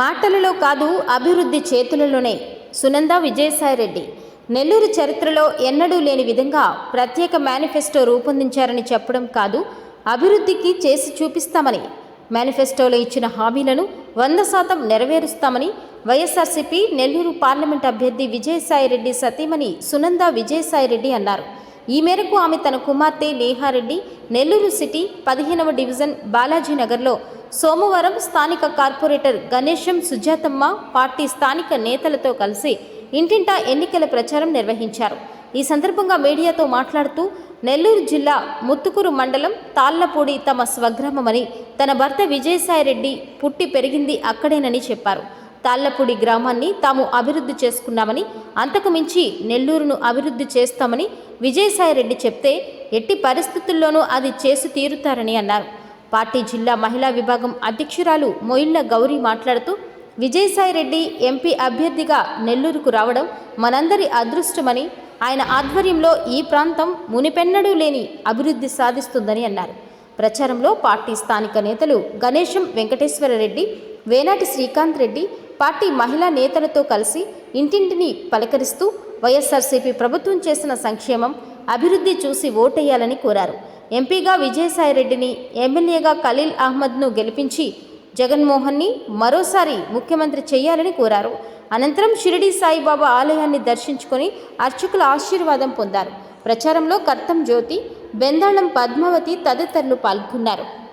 మాటలలో కాదు అభివృద్ధి చేతులలోనే. సునంద విజయసాయిరెడ్డి. నెల్లూరు చరిత్రలో ఎన్నడూ లేని విధంగా ప్రత్యేక మేనిఫెస్టో రూపొందించారని చెప్పడం కాదు అభివృద్ధికి చేసి చూపిస్తామని. మేనిఫెస్టోలో ఇచ్చిన హామీలను వంద శాతం నెరవేరుస్తామని వైఎస్ఆర్సీపీ నెల్లూరు పార్లమెంట్ అభ్యర్థి విజయసాయిరెడ్డి సతీమణి సునంద విజయసాయిరెడ్డి అన్నారు. ఈ మేరకు ఆమె తన కుమార్తె నేహారెడ్డి నెల్లూరు సిటీ పదిహేనవ డివిజన్ బాలాజీనగర్లో సోమవారం స్థానిక కార్పొరేటర్ గణేశం సుజాతమ్మ పార్టీ స్థానిక నేతలతో కలిసి ఇంటింటా ఎన్నికల ప్రచారం నిర్వహించారు. ఈ సందర్భంగా మీడియాతో మాట్లాడుతూ నెల్లూరు జిల్లా ముత్తుకూరు మండలం తాళ్ళపూడి తమ స్వగ్రామమని తన భర్త విజయసాయిరెడ్డి పుట్టి పెరిగింది అక్కడేనని చెప్పారు. తాళ్ళపూడి గ్రామాన్ని తాము అభివృద్ధి చేసుకున్నామని అంతకు మించి నెల్లూరును అభివృద్ధి చేస్తామని విజయసాయిరెడ్డి చెప్తే ఎట్టి పరిస్థితుల్లోనూ అది చేసి తీరుతారని అన్నారు. పార్టీ జిల్లా మహిళా విభాగం అధ్యక్షురాలు మొయిళ్ళ గౌరీ మాట్లాడుతూ విజయసాయిరెడ్డి ఎంపీ అభ్యర్థిగా నెల్లూరుకు రావడం మనందరి అదృష్టమని ఆయన ఆధ్వర్యంలో ఈ ప్రాంతం మునిపెన్నడూ లేని అభివృద్ధి సాధిస్తుందని అన్నారు. ప్రచారంలో పార్టీ స్థానిక నేతలు గణేశం వెంకటేశ్వరరెడ్డి వేనాటి శ్రీకాంత్ రెడ్డి పార్టీ మహిళా నేతలతో కలిసి ఇంటింటిని పలకరిస్తూ వైఎస్ఆర్సీపీ ప్రభుత్వం చేసిన సంక్షేమం అభివృద్ధి చూసి ఓటేయాలని కోరారు. ఎంపీగా విజయసాయిరెడ్డిని ఎమ్మెల్యేగా ఖలీల్ అహ్మద్ను గెలిపించి జగన్మోహన్ని మరోసారి ముఖ్యమంత్రి చేయాలని కోరారు. అనంతరం షిరిడి సాయిబాబా ఆలయాన్ని దర్శించుకొని అర్చకుల ఆశీర్వాదం పొందారు. ప్రచారంలో కర్తం జ్యోతి బెందాళం పద్మావతి తదితరులు పాల్గొన్నారు.